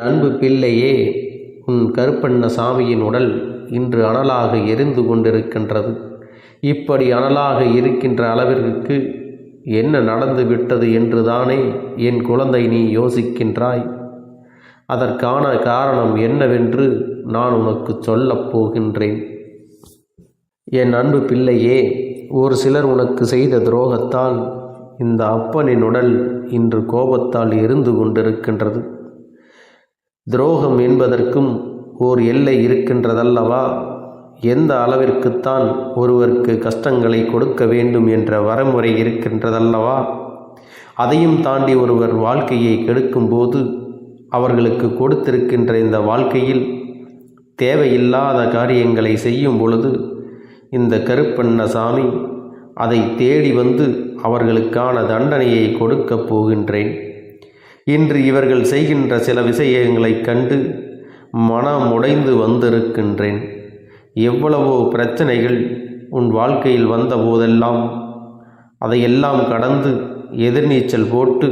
அன்பு பிள்ளையே உன் கருப்பண்ண சாமியின் உடல் இன்று அனலாக எரிந்து கொண்டிருக்கின்றது. இப்படி அனலாக இருக்கின்ற அளவிற்கு என்ன நடந்து விட்டது என்று தானே என் குழந்தை நீ யோசிக்கின்றாய். அதற்கான காரணம் என்னவென்று நான் உனக்கு சொல்லப் போகின்றேன். என் அன்பு பிள்ளையே ஒரு சிலர் உனக்கு செய்த துரோகத்தால் இந்த அப்பனின் உடல் இன்று கோபத்தால் எரிந்து கொண்டிருக்கின்றது. துரோகம் என்பதற்கும் ஓர் எல்லை இருக்கின்றதல்லவா? எந்த அளவிற்குத்தான் ஒருவருக்கு கஷ்டங்களை கொடுக்க வேண்டும் என்ற வரமுறை இருக்கின்றதல்லவா? அதையும் தாண்டி ஒருவர் வாழ்க்கையை கெடுக்கும்போது அவர்களுக்கு கொடுத்திருக்கின்ற இந்த வாழ்க்கையில் தேவையில்லாத காரியங்களை செய்யும் பொழுது இந்த கருப்பண்ணசாமி அதை தேடி வந்து அவர்களுக்கான தண்டனையை கொடுக்கப் போகின்றேன். இன்று இவர்கள் செய்கின்ற சில விஷயங்களைக் கண்டு மனம் உடைந்து வந்திருக்கின்றேன். எவ்வளவோ பிரச்சனைகள் உன் வாழ்க்கையில் வந்த போதெல்லாம் அதையெல்லாம் கடந்து எதிர்நீச்சல் போட்டு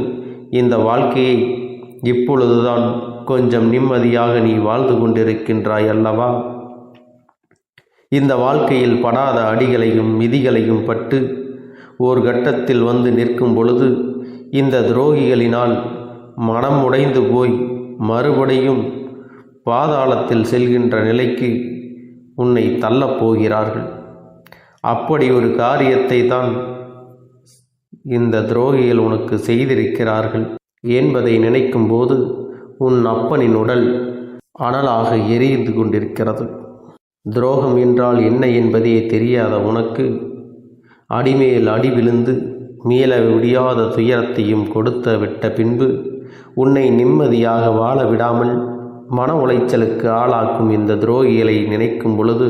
இந்த வாழ்க்கையை இப்பொழுதுதான் கொஞ்சம் நிம்மதியாக நீ வாழ்ந்து கொண்டிருக்கின்றாய் அல்லவா? இந்த வாழ்க்கையில் படாத அடிகளையும் மிதிகளையும் பட்டு ஓர் கட்டத்தில் வந்து நிற்கும் பொழுது இந்த துரோகிகளினால் மனம் உடைந்து போய் மறுபடியும் பாதாளத்தில் செல்கின்ற நிலைக்கு உன்னை தள்ளப் போகிறார்கள். அப்படி ஒரு காரியத்தை தான் இந்த துரோகிகள் உனக்கு செய்திருக்கிறார்கள் என்பதை நினைக்கும்போது உன் அப்பனின் உடல் அனலாக எரிந்து கொண்டிருக்கிறது. துரோகம் என்றால் என்ன என்பதே தெரியாத உனக்கு அடிமேல் அடி விழுந்து மீள முடியாத துயரத்தையும் கொடுத்து விட்ட பின்பு உன்னை நிம்மதியாக வாழ விடாமல் மன உளைச்சலுக்கு ஆளாக்கும் இந்த துரோகிகளை நினைக்கும் பொழுது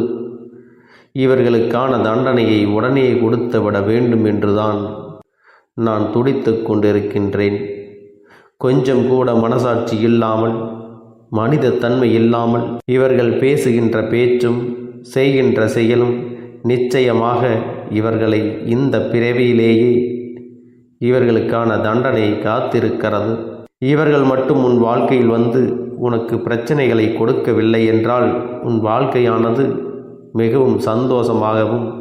இவர்களுக்கான தண்டனையை உடனே கொடுத்து விட வேண்டும் என்றுதான் நான் துடித்து கொண்டிருக்கின்றேன். கொஞ்சம் கூட மனசாட்சி இல்லாமல் மனித தன்மை இல்லாமல் இவர்கள் பேசுகின்ற பேச்சும் செய்கின்ற செயலும் நிச்சயமாக இவர்களை இந்த பிறவியிலேயே இவர்களுக்கான தண்டனை காத்திருக்கிறது. இவர்கள் மட்டும் உன் வாழ்க்கையில் வந்து உனக்கு பிரச்சனைகளை கொடுக்கவில்லை என்றால் உன் வாழ்க்கையானது மிகவும் சந்தோஷமாகவும்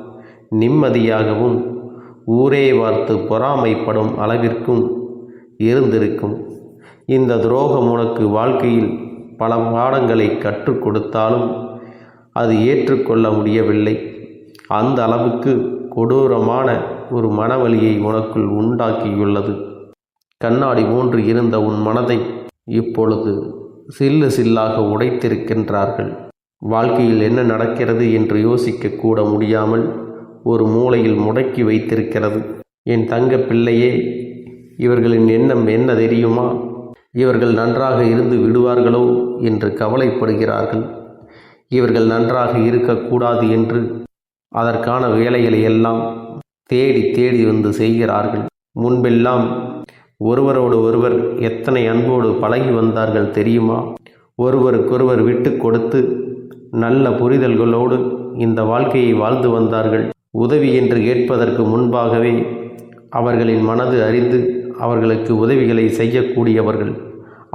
நிம்மதியாகவும் ஊரே பார்த்து பொறாமைப்படும் அளவிற்கும் இருந்திருக்கும். இந்த துரோகம் உனக்கு வாழ்க்கையில் பல பாடங்களை கற்றுக் கொடுத்தாலும் அது ஏற்றுக்கொள்ள முடியவில்லை. அந்த அளவுக்கு கொடூரமான ஒரு மனவலியை உனக்குள் உண்டாக்கியுள்ளது. கண்ணாடி போன்று இருந்த உன் மனதை இப்பொழுது சில்லு சில்லாக உடைத்திருக்கின்றார்கள். வாழ்க்கையில் என்ன நடக்கிறது என்று யோசிக்க கூட முடியாமல் ஒரு மூலையில் முடக்கி வைத்திருக்கிறது. என் தங்க பிள்ளையே இவர்களின் எண்ணம் என்ன தெரியுமா? இவர்கள் நன்றாக இருந்து விடுவார்களோ என்று கவலைப்படுகிறார்கள். இவர்கள் நன்றாக இருக்கக்கூடாது என்று அதற்கான வேலைகளை எல்லாம் தேடி தேடி வந்து செய்கிறார்கள். முன்பெல்லாம் ஒருவரோடு ஒருவர் எத்தனை அன்போடு பழகி வந்தார்கள் தெரியுமா? ஒருவருக்கொருவர் விட்டு கொடுத்து நல்ல புரிதல்களோடு இந்த வாழ்க்கையை வாழ்ந்து வந்தார்கள். உதவி என்று கேட்பதற்கு முன்பாகவே அவர்களின் மனது அறிந்து அவர்களுக்கு உதவிகளை செய்யக்கூடியவர்கள்.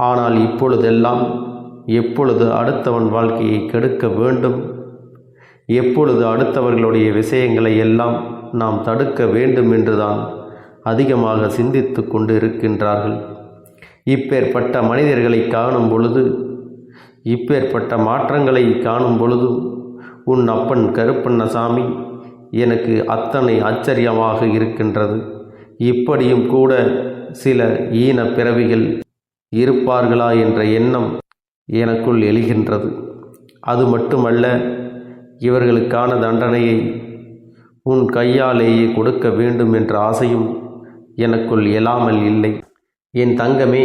ஆனால் இப்பொழுதெல்லாம் எப்பொழுது அடுத்தவன் வாழ்க்கையை கெடுக்க வேண்டும்? எப்பொழுது அடுத்தவர்களுடைய விஷயங்களை எல்லாம் நாம் தடுக்க வேண்டும் என்றுதான் அதிகமாக சிந்தித்து கொண்டு இருக்கின்றார்கள் இப்பேற்பட்ட மனிதர்களை காணும் பொழுது இப்பேற்பட்ட மாற்றங்களை காணும் பொழுதும் உன் அப்பன் கருப்பண்ணசாமி எனக்கு அத்தனை ஆச்சரியமாக இருக்கின்றது. இப்படியும் கூட சில ஈன பிறவிகள் இருப்பார்களா என்ற எண்ணம் எனக்குள் எழுகின்றது. அது மட்டுமல்ல இவர்களுக்கான தண்டனையை உன் கையாலேயே கொடுக்க வேண்டும் என்ற ஆசையும் எனக்குள் எழாமல் இல்லை. என் தங்கமே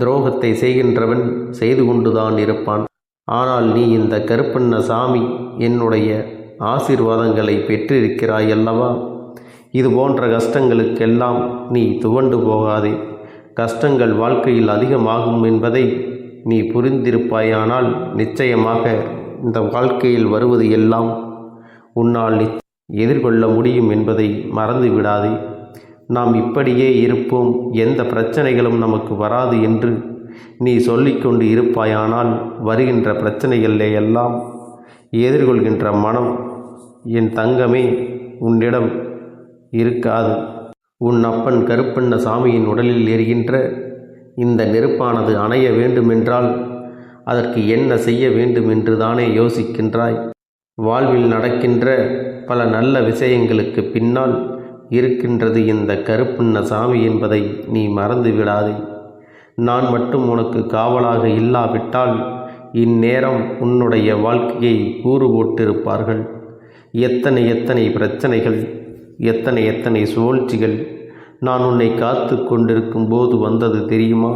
துரோகத்தை செய்கின்றவன் செய்து கொண்டுதான் இருப்பான். ஆனால் நீ இந்த கருப்பண்ண சாமி என்னுடைய ஆசீர்வாதங்களை பெற்றிருக்கிறாய் அல்லவா இது போன்ற கஷ்டங்களுக்கெல்லாம் நீ துவண்டு போகாதே. கஷ்டங்கள் வாழ்க்கையில் அதிகமாகும் என்பதை நீ புரிந்திருப்பாயானால் நிச்சயமாக இந்த வாழ்க்கையில் வருவது எல்லாம் உன்னால் எதிர்கொள்ள முடியும் என்பதை மறந்து விடாதே. நாம் இப்படியே இருப்போம். எந்த பிரச்சனைகளும் நமக்கு வராது என்று நீ சொல்லிக்கொண்டு இருப்பாயானால் வருகின்ற பிரச்சனைகளிலே எல்லாம் எதிர்கொள்கின்ற மனம் என் தங்கமே உன்னிடம் இருக்காது. உன் அப்பன் கருப்பண்ண சாமியின் உடலில் எரிகின்ற இந்த நெருப்பானது அணைய வேண்டுமென்றால் அதற்கு என்ன செய்ய வேண்டும் என்று தானே யோசிக்கின்றாய். வாழ்வில் நடக்கின்ற பல நல்ல விஷயங்களுக்கு பின்னால் இருக்கின்றது இந்த கருப்பண்ண சாமி என்பதை நீ மறந்து விடாதே நான் மட்டும் உனக்கு காவலாக இல்லாவிட்டால் இந்நேரம் உன்னுடைய வாழ்க்கையை கூறு போட்டிருப்பார்கள் எத்தனை எத்தனை பிரச்சனைகள் எத்தனை எத்தனை சுழற்சிகள் நான் உன்னை காத்து கொண்டிருக்கும் போது வந்தது தெரியுமா?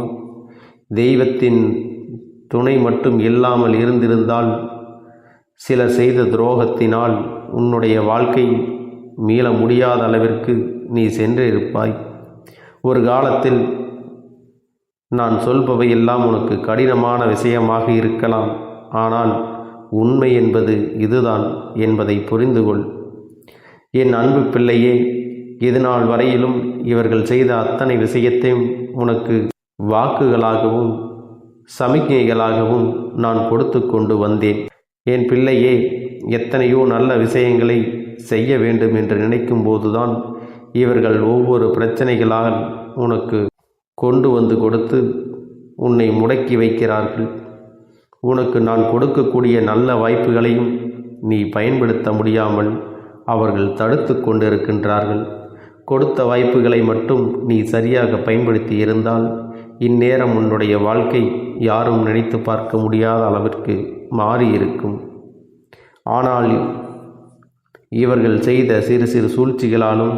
தெய்வத்தின் துணை மட்டும் இல்லாமல் இருந்திருந்தால் சில செய்த துரோகத்தினால் உன்னுடைய வாழ்க்கை மீள முடியாத அளவிற்கு நீ சென்றிருப்பாய் ஒரு காலத்தில் நான் சொல்பவையெல்லாம் உனக்கு கடினமான விஷயமாக இருக்கலாம். ஆனால் உண்மை என்பது இதுதான் என்பதை புரிந்து கொள் என் அன்பு பிள்ளையே இதுநாள் வரையிலும் இவர்கள் செய்த அத்தனை விஷயத்தையும் உனக்கு வாக்குகளாகவும் சமிக்ஞைகளாகவும் நான் கொடுத்து கொண்டு வந்தேன். என் பிள்ளையே எத்தனையோ நல்ல விஷயங்களை செய்ய வேண்டும் என்று நினைக்கும் போதுதான் இவர்கள் ஒவ்வொரு பிரச்சனைகளாக உனக்கு கொண்டு வந்து கொடுத்து உன்னை முடக்கி வைக்கிறார்கள். உனக்கு நான் கொடுக்கக்கூடிய நல்ல வாய்ப்புகளையும் நீ பயன்படுத்த முடியாமல் அவர்கள் தடுத்து கொண்டிருக்கின்றார்கள். கொடுத்த வாய்ப்புகளை மட்டும் நீ சரியாக பயன்படுத்தி இருந்தால் இந்நேரம் உன்னுடைய வாழ்க்கை யாரும் நினைத்து பார்க்க முடியாத அளவிற்கு மாறியிருக்கும். ஆனால் இவர்கள் செய்த சிறு சிறு சூழ்ச்சிகளாலும்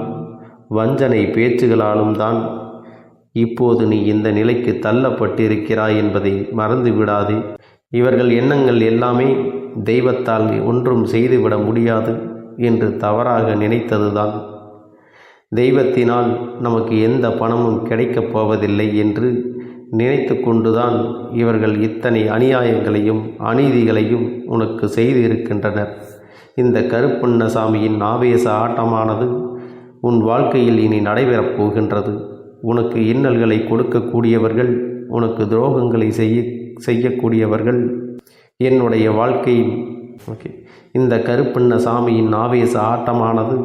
வஞ்சனை பேச்சுகளாலும் தான் இப்போது நீ இந்த நிலைக்கு தள்ளப்பட்டிருக்கிறாய் என்பதை மறந்து விடாதே. இவர்கள் எண்ணங்கள் எல்லாமே தெய்வத்தால் ஒன்றும் செய்துவிட முடியாது என்று தவறாக நினைத்ததுதான். தெய்வத்தினால் நமக்கு எந்த பணமும் கிடைக்கப் போவதில்லை என்று நினைத்து கொண்டுதான் இவர்கள் இத்தனை அநியாயங்களையும் அநீதிகளையும் உனக்கு செய்து இருக்கின்றனர் இந்த கருப்பண்ணசாமியின் ஆவேச ஆட்டமானது உன் வாழ்க்கையில் இனி நடைபெறப் போகின்றது. உனக்கு இன்னல்களை கொடுக்கக்கூடியவர்கள் உனக்கு துரோகங்களை செய்ய செய்யக்கூடியவர்கள் என்னுடைய வாழ்க்கையின் ஓகே. இந்த கருப்பண்ண சாமியின் ஆவேச ஆட்டமானது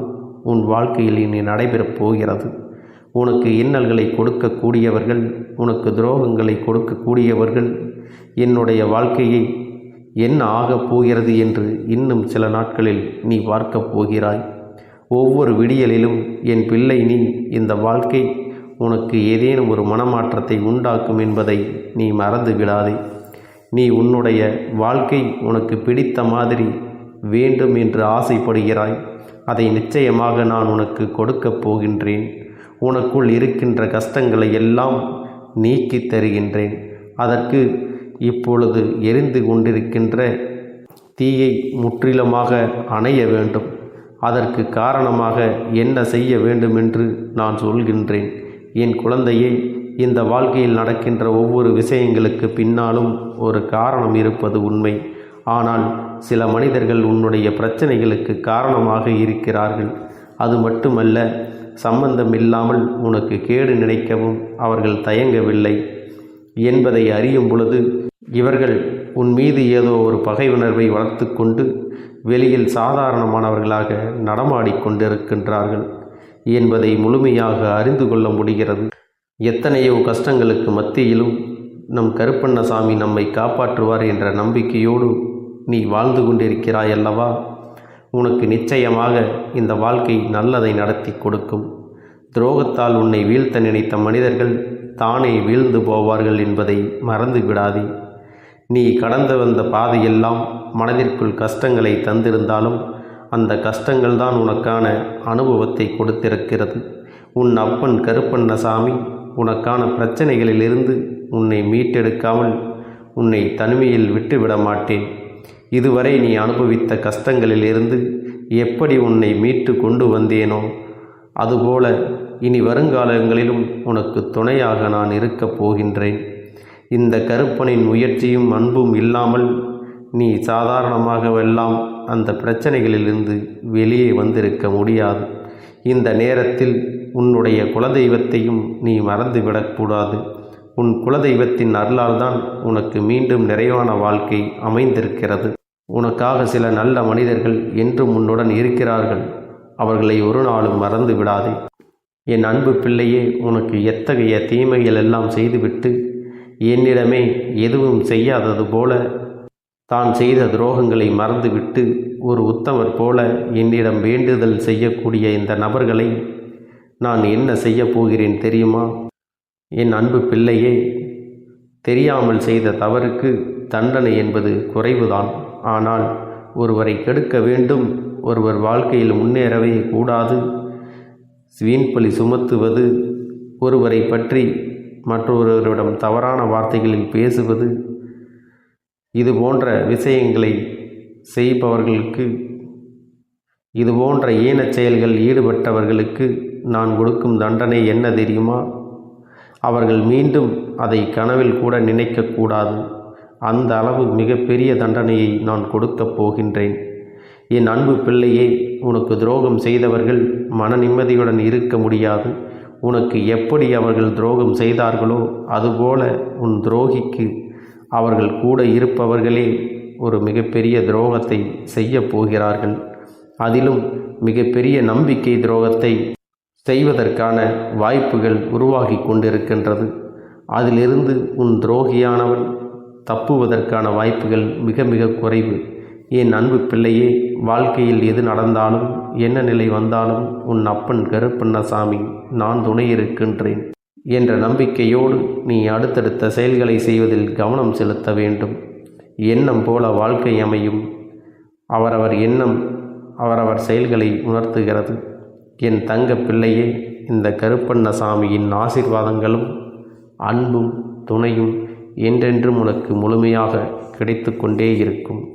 உன் வாழ்க்கையில் இனி நடைபெறப் போகிறது. உனக்கு இன்னல்களை கொடுக்கக்கூடியவர்கள் உனக்கு துரோகங்களை கொடுக்கக்கூடியவர்கள் என்னுடைய வாழ்க்கையை என்ன ஆகப் போகிறது என்று இன்னும் சில நாட்களில் நீ பார்க்கப் போகிறாய். ஒவ்வொரு விடியலிலும் என் பிள்ளை நீ இந்த வாழ்க்கை உனக்கு ஏதேனும் ஒரு மனமாற்றத்தை உண்டாக்கும் என்பதை நீ மறந்து விடாதே. நீ உன்னுடைய வாழ்க்கை உனக்கு பிடித்த மாதிரி வேண்டும் என்று ஆசைப்படுகிறாய். அதை நிச்சயமாக நான் உனக்கு கொடுக்கப் போகின்றேன். உனக்குள் இருக்கின்ற கஷ்டங்களை எல்லாம் நீக்கி தருகின்றேன். அதற்கு இப்பொழுது எரிந்து கொண்டிருக்கின்ற தீயை முற்றிலுமாக அணைய வேண்டும். அதற்கு காரணமாக என்ன செய்ய வேண்டும் என்று நான் சொல்கின்றேன். என் குழந்தையை இந்த வாழ்க்கையில் நடக்கின்ற ஒவ்வொரு விஷயங்களுக்கு பின்னாலும் ஒரு காரணம் இருப்பது உண்மை. ஆனால் சில மனிதர்கள் உன்னுடைய பிரச்சனைகளுக்கு காரணமாக இருக்கிறார்கள். அது மட்டுமல்ல சம்பந்தம் இல்லாமல் உனக்கு கேடு நினைக்கவும் அவர்கள் தயங்கவில்லை. என்பதை அறியும் பொழுது இவர்கள் உன் மீது ஏதோ ஒரு பகை உணர்வை வளர்த்து கொண்டு வெளியில் சாதாரணமானவர்களாக நடமாடிக்கொண்டிருக்கின்றார்கள் என்பதை முழுமையாக அறிந்து கொள்ள முடிகிறது. எத்தனையோ கஷ்டங்களுக்கு மத்தியிலும் நம் கருப்பண்ணசாமி நம்மை காப்பாற்றுவார் என்ற நம்பிக்கையோடு நீ வாழ்ந்து கொண்டிருக்கிறாய் அல்லவா? உனக்கு நிச்சயமாக இந்த வாழ்க்கை நல்லதை நடத்தி கொடுக்கும். துரோகத்தால் உன்னை வீழ்த்த நினைத்த மனிதர்கள் தானே வீழ்ந்து போவார்கள் என்பதை மறந்து விடாதே. நீ கடந்து வந்த பாதையெல்லாம் மனதிற்குள் கஷ்டங்களை தந்திருந்தாலும் அந்த கஷ்டங்கள்தான் உனக்கான அனுபவத்தை கொடுத்திருக்கிறது. உன் அப்பன் கருப்பண்ணசாமி உனக்கான பிரச்சனைகளிலிருந்து உன்னை மீட்டெடுக்காமல் உன்னை தனிமையில் விட்டுவிட மாட்டேன். இதுவரை நீ அனுபவித்த கஷ்டங்களிலிருந்து எப்படி உன்னை மீட்டு கொண்டு வந்தேனோ அதுபோல இனி வருங்காலங்களிலும் உனக்கு துணையாக நான் இருக்கப் போகின்றேன். இந்த கருப்பனின் முயற்சியும் அன்பும் இல்லாமல் நீ சாதாரணமாகவெல்லாம் அந்த பிரச்சனைகளிலிருந்து வெளியே வந்திருக்க முடியாது. இந்த நேரத்தில் உன்னுடைய குலதெய்வத்தையும் நீ மறந்துவிடக்கூடாது. உன் குலதெய்வத்தின் அருளால்தான் உனக்கு மீண்டும் நிறைவான வாழ்க்கை அமைந்திருக்கிறது. உனக்காக சில நல்ல மனிதர்கள் என்றும் உன்னுடன் இருக்கிறார்கள். அவர்களை ஒரு நாளும் மறந்து விடாதே என் அன்பு பிள்ளையே உனக்கு எத்தகைய தீமைகள் எல்லாம் செய்துவிட்டு என்னிடமே எதுவும் செய்யாதது போல தான் செய்த துரோகங்களை மறந்துவிட்டு ஒரு உத்தமர் போல என்னிடம் வேண்டுதல் செய்யக்கூடிய இந்த நபர்களை நான் என்ன செய்யப் போகிறேன் தெரியுமா? என் அன்பு பிள்ளையே தெரியாமல் செய்த தவறுக்கு தண்டனை என்பது குறைவுதான். ஆனால் ஒருவரை கெடுக்க வேண்டும் ஒருவர் வாழ்க்கையில் முன்னேறவே கூடாது. வீண்பலி சுமத்துவது ஒருவரை பற்றி மற்றொருவரிடம் தவறான வார்த்தைகளில் பேசுவது இது போன்ற விஷயங்களை செய்பவர்களுக்கு இது போன்ற ஈனச் செயல்கள் ஈடுபட்டவர்களுக்கு நான் கொடுக்கும் தண்டனை என்ன தெரியுமா? அவர்கள் மீண்டும் அதை கனவில் கூட நினைக்கக்கூடாது. அந்த அளவு மிகப்பெரிய தண்டனையை நான் கொடுக்கப் போகின்றேன். என் அன்பு பிள்ளையே உனக்கு துரோகம் செய்தவர்கள் மன நிம்மதியுடன் இருக்க முடியாது. உனக்கு எப்படி அவர்கள் துரோகம் செய்தார்களோ அதுபோல உன் துரோகிக்கு அவர்கள் கூட இருப்பவர்களே ஒரு மிகப்பெரிய துரோகத்தை செய்யப் போகிறார்கள். அதிலும் மிகப்பெரிய நம்பிக்கை துரோகத்தை செய்வதற்கான வாய்ப்புகள் உருவாகி கொண்டிருக்கின்றது. அதிலிருந்து உன் துரோகியானவன் தப்புவதற்கான வாய்ப்புகள் மிக மிக குறைவு. என் அன்பு பிள்ளையே வாழ்க்கையில் எது நடந்தாலும் என்ன நிலை வந்தாலும் உன் அப்பன் கருப்பண்ணசாமி நான் துணை இருக்கின்றேன் என்ற நம்பிக்கையோடு நீ அடுத்தடுத்த செயல்களை செய்வதில் கவனம் செலுத்த வேண்டும். எண்ணம் போல வாழ்க்கை அமையும். அவரவர் எண்ணம் அவரவர் செயல்களை உணர்த்துகிறது. என் தங்க பிள்ளையே இந்த கருப்பண்ணசாமியின் ஆசிர்வாதங்களும் அன்பும் துணையும் என்றென்றும் உனக்கு முழுமையாக கிடைத்து கொண்டே இருக்கும்.